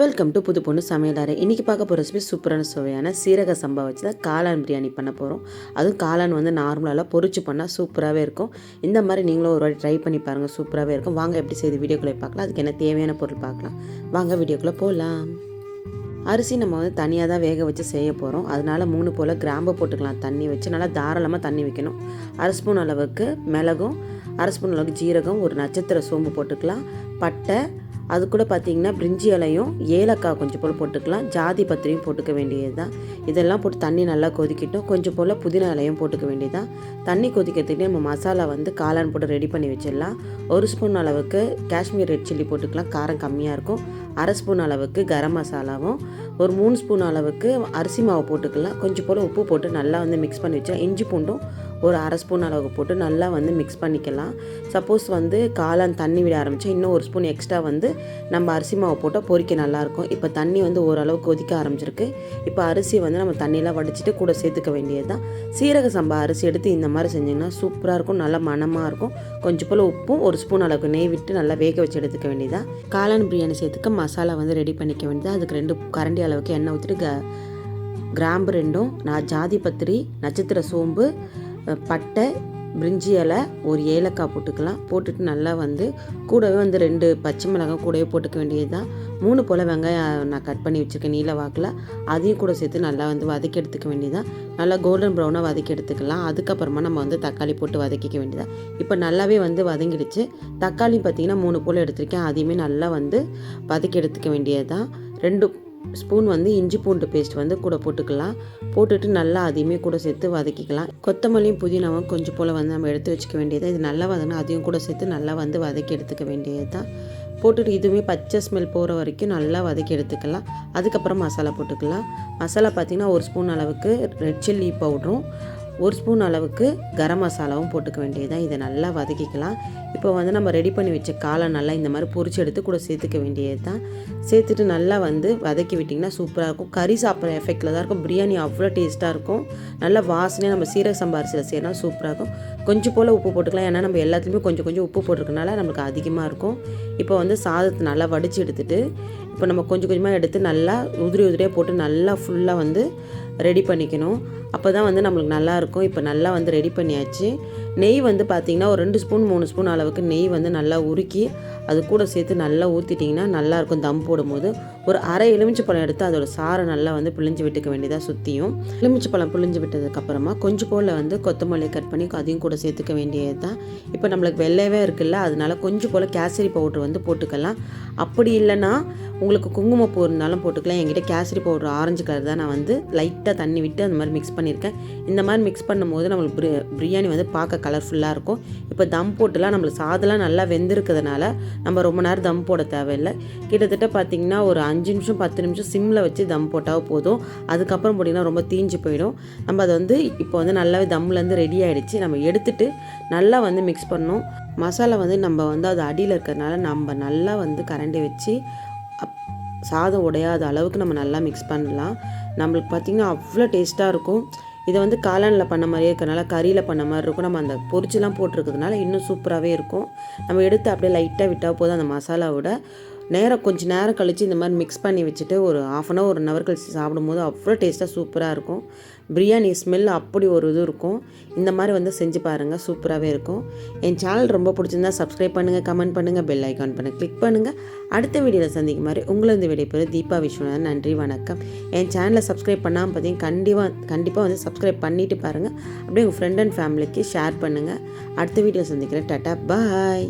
Welcome to புது பொண்ணு சமையலாரை இன்றைக்கி பார்க்க போகிற ரெசிபி சூப்பரான சுவையான சீரக சம்பா வச்சு தான் காளான் பிரியாணி பண்ண போகிறோம் அதுவும் காளான் வந்து நார்மலாக பொரிச்சு பண்ணால் சூப்பராகவே இருக்கும். இந்த மாதிரி நீங்களும் ஒரு வாட்டி ட்ரை பண்ணி பாருங்கள் சூப்பராகவே இருக்கும். வாங்க எப்படி செய்து வீடியோக்குள்ளே பார்க்கலாம். அதுக்கு என்ன தேவையான பொருள் பார்க்கலாம். வாங்க வீடியோக்குள்ளே போகலாம் அரிசி நம்ம வந்து தனியாக தான் வேக வச்சு செய்ய போகிறோம் அதனால மூணு போல் கிராம்பு போட்டுக்கலாம். தண்ணி வச்சு நல்லா தாராளமாக தண்ணி வைக்கணும். அரை ஸ்பூன் அளவுக்கு மிளகும் அரை ஸ்பூன் அளவுக்கு ஜீரகம் ஒரு நட்சத்திர சோம்பு போட்டுக்கலாம். பட்டை அது கூட பார்த்தீங்கன்னா பிரிஞ்சி இலையும் ஏலக்காய் கொஞ்சம் போல் போட்டுக்கலாம். ஜாதி பத்திரியும் போட்டுக்க வேண்டியது தான் இதெல்லாம் போட்டு தண்ணி நல்லா கொதிக்கட்டும். கொஞ்சம் போல் புதினா இலையும் போட்டுக்க வேண்டியது தான் தண்ணி கொதிக்கிறதுக்கு நம்ம மசாலா வந்து காளான் போட்டு ரெடி பண்ணி வச்சிடலாம். ஒரு ஸ்பூன் அளவுக்கு காஷ்மீர் ரெட் சில்லி போட்டுக்கலாம். காரம் கம்மியாக இருக்கும். அரை ஸ்பூன் அளவுக்கு கரம் மசாலாவும் ஒரு மூணு ஸ்பூன் அளவுக்கு அரிசி மாவு போட்டுக்கலாம். கொஞ்சம் போல் உப்பு போட்டு நல்லா வந்து மிக்ஸ் பண்ணி வச்சா இஞ்சி பூண்டும் ஒரு அரை ஸ்பூன் அளவு போட்டு நல்லா வந்து மிக்ஸ் பண்ணிக்கலாம். சப்போஸ் வந்து காளான் தண்ணி விட ஆரம்பித்தா இன்னும் ஒரு ஸ்பூன் எக்ஸ்ட்ரா வந்து நம்ம அரிசி மாவு போட்டால் பொரிக்க நல்லாயிருக்கும். இப்போ தண்ணி வந்து ஓரளவுக்கு கொதிக்க ஆரம்பிச்சிருக்கு. இப்போ அரிசி வந்து நம்ம தண்ணியெலாம் வடிச்சிட்டு கூட சேர்த்துக்க வேண்டியது தான் சீரக சம்பா அரிசி எடுத்து இந்த மாதிரி செஞ்சிங்கன்னா சூப்பராக இருக்கும் நல்லா மணமாக இருக்கும். கொஞ்சம் போல் உப்பும் ஒரு ஸ்பூன் அளவுக்கு நெய் விட்டு நல்லா வேக வச்சு எடுத்துக்க வேண்டியதான் காளான் பிரியாணி சேர்த்துக்க மசாலா வந்து ரெடி பண்ணிக்க வேண்டியதாக அதுக்கு ரெண்டு கரண்டி அளவுக்கு எண்ணெய் ஊற்றிட்டு கிராம்பு ரெண்டும் நான் ஜாதி பத்திரி நட்சத்திர சோம்பு பட்டை பிரிஞ்சி இலை ஒரு ஏலக்காய் போட்டுக்கலாம். போட்டுட்டு நல்லா வந்து கூடவே வந்து ரெண்டு பச்சை மிளகாய் கூடவே போட்டுக்க வேண்டியது தான் மூணு போல் வெங்காயம் நான் கட் பண்ணி வச்சுருக்கேன் நீல வாக்கில். அதையும் கூட சேர்த்து நல்லா வந்து வதக்கி எடுத்துக்க வேண்டியதான் நல்லா கோல்டன் ப்ரௌனாக வதக்கி எடுத்துக்கலாம். அதுக்கப்புறமா நம்ம வந்து தக்காளி போட்டு வதக்கிக்க வேண்டியதான் இப்போ நல்லாவே வந்து வதங்கிடுச்சு. தக்காளி பார்த்திங்கன்னா மூணு போல் எடுத்திருக்கேன். அதையுமே நல்லா வந்து வதக்கி எடுத்துக்க வேண்டியது தான் ரெண்டு ஸ்பூன் வந்து இஞ்சி பூண்டு பேஸ்ட் வந்து கூட போட்டுக்கலாம். போட்டுட்டு நல்லா அதையுமே கூட சேர்த்து வதக்கிக்கலாம். கொத்தமல்லியும் புதினாவும் கொஞ்சம் போல் வந்து நம்ம எடுத்து வச்சுக்க வேண்டியது. இது நல்லா வதங்கினா அதையும் கூட சேர்த்து நல்லா வந்து வதக்கி எடுத்துக்க வேண்டியது தான். போட்டுட்டு இதுவுமே பச்சை ஸ்மெல் போகிற வரைக்கும் நல்லா வதக்கி எடுத்துக்கலாம். அதுக்கப்புறம் மசாலா போட்டுக்கலாம். மசாலா பார்த்திங்கன்னா ஒரு ஸ்பூன் அளவுக்கு ரெட் சில்லி பவுடரும் ஒரு ஸ்பூன் அளவுக்கு கரம் மசாலாவும் போட்டுக்க வேண்டியதுதான். இதை நல்லா வதக்கிக்கலாம். இப்போ வந்து நம்ம ரெடி பண்ணி வச்ச காலை நல்லா இந்த மாதிரி பொரிச்சு எடுத்து கூட சேர்த்துக்க வேண்டியது தான் சேர்த்துட்டு நல்லா வந்து வதக்கி விட்டிங்கன்னா சூப்பராக இருக்கும். கறி சாப்பிட்ற எஃபெக்டில் தான் இருக்கும். பிரியாணி அவ்வளோ டேஸ்ட்டாக இருக்கும். நல்லா வாசனையாக நம்ம சீரக சம்பாரிசியில் செய்யணும் சூப்பராக இருக்கும். கொஞ்சம் போல் உப்பு போட்டுக்கலாம். ஏன்னா நம்ம எல்லாத்துலேயுமே கொஞ்சம் கொஞ்சம் உப்பு போட்டிருக்கனால நம்மளுக்கு அதிகமாக இருக்கும். இப்போ வந்து சாதத்தை நல்லா வடித்து எடுத்துகிட்டு இப்போ நம்ம கொஞ்சம் கொஞ்சமாக எடுத்து நல்லா உதிரி உதிரியாக போட்டு நல்லா ஃபுல்லாக வந்து ரெடி பண்ணிக்கணும். அப்போ தான் வந்து நம்மளுக்கு நல்லாயிருக்கும் இப்போ நல்லா வந்து ரெடி பண்ணியாச்சு. நெய் வந்து பார்த்திங்கன்னா ஒரு ரெண்டு ஸ்பூன் மூணு ஸ்பூன் அளவுக்கு நெய் வந்து நல்லா உருக்கி அது கூட சேர்த்து நல்லா ஊற்றிட்டிங்கன்னா நல்லாயிருக்கும் தம் போடும்போது. ஒரு அரை எலுமிச்சை பழம் எடுத்து அதோட சாரை நல்லா வந்து பிழிஞ்சு விட்டுக்க வேண்டியதாக சுற்றியும் எலுமிச்சை பழம் பிழிஞ்சு விட்டதுக்கப்புறமா கொஞ்சம் போல் வந்து கொத்தமல்லி கட் பண்ணி அதையும் கூட சேர்த்துக்க வேண்டியது தான் இப்போ நம்மளுக்கு வெள்ளையவே இருக்குல்ல அதனால கொஞ்சம் போல் கேசரி பவுட்ரு வந்து போட்டுக்கலாம். அப்படி இல்லைன்னா உங்களுக்கு குங்குமப்பூ இருந்தாலும் போட்டுக்கலாம். என்கிட்ட கேசரி பவுடர் ஆரஞ்சு கலர் தான் நான் வந்து லைட்டாக தண்ணி விட்டு அந்த மாதிரி மிக்ஸ் பண்ணியிருக்கேன் இந்த மாதிரி மிக்ஸ் பண்ணும்போது நம்மளுக்கு பிரி பிரியாணி வந்து பார்க்க கலர்ஃபுல்லாக இருக்கும். இப்போ தம் போட்டுலாம் நம்மளுக்கு சாதெல்லாம் நல்லா வெந்திருக்கிறதுனால நம்ம ரொம்ப நேரம் தம் போட தேவையில்லை. கிட்டத்தட்ட பார்த்திங்கன்னா ஒரு அஞ்சு நிமிஷம் பத்து நிமிஷம் சிம்மில் வச்சு தம் போட்டால் போதும். அதுக்கப்புறம் போட்டிங்கன்னா ரொம்ப தீஞ்சு போயிடும். நம்ம அதை வந்து இப்போ வந்து நல்லாவே தம்லேருந்து ரெடி ஆகிடுச்சு நம்ம எடுத்துகிட்டு நல்லா வந்து மிக்ஸ் பண்ணோம் மசாலா வந்து நம்ம வந்து அது அடியில் இருக்கிறதுனால நம்ம நல்லா வந்து கரண்டி வச்சு அப் சாதம் உடையாத அளவுக்கு நம்ம நல்லா மிக்ஸ் பண்ணலாம். நம்மளுக்கு பார்த்திங்கன்னா அவ்வளோ டேஸ்ட்டாக இருக்கும். இதை வந்து காளானில் பண்ண மாதிரியே இருக்கிறனால கறியில் பண்ண மாதிரி இருக்கும். நம்ம அந்த பொரிச்செலாம் போட்டிருக்கிறதுனால இன்னும் சூப்பராகவே இருக்கும். நம்ம எடுத்து அப்படியே லைட்டாக விட்டால் போதும் அந்த மசாலாவோட. நேரம் கொஞ்சம் நேரம் கழித்து இந்த மாதிரி மிக்ஸ் பண்ணி வச்சுட்டு ஒரு half an hour one hour கழிச்சு சாப்பிடும்போது அவ்வளோ டேஸ்ட்டாக சூப்பராக இருக்கும். பிரியாணி ஸ்மெல் அப்படி ஒரு இது இருக்கும். இந்த மாதிரி வந்து செஞ்சு பாருங்கள் சூப்பராகவே இருக்கும். என் சேனல் ரொம்ப பிடிச்சிருந்தா சப்ஸ்கிரைப் பண்ணுங்கள் கமெண்ட் பண்ணுங்கள் பெல் ஐக்கான் பண்ணுங்கள் கிளிக் பண்ணுங்கள் அடுத்த வீடியோவில் சந்திக்கும் மாதிரி உங்களை இந்த வீடியோ தீபா விஸ்வநாதன். நன்றி வணக்கம். என் சேனலை சப்ஸ்கிரைப் பண்ணாமல் பார்த்தீங்கன்னா கண்டிப்பாக கண்டிப்பாக வந்து சப்ஸ்கிரைப் பண்ணிவிட்டு பாருங்கள் அப்படியே உங்கள் ஃப்ரெண்ட் அண்ட் ஃபேமிலிக்கு ஷேர் பண்ணுங்கள் அடுத்த வீடியோ சந்திக்கிறேன். டாட்டா பாய்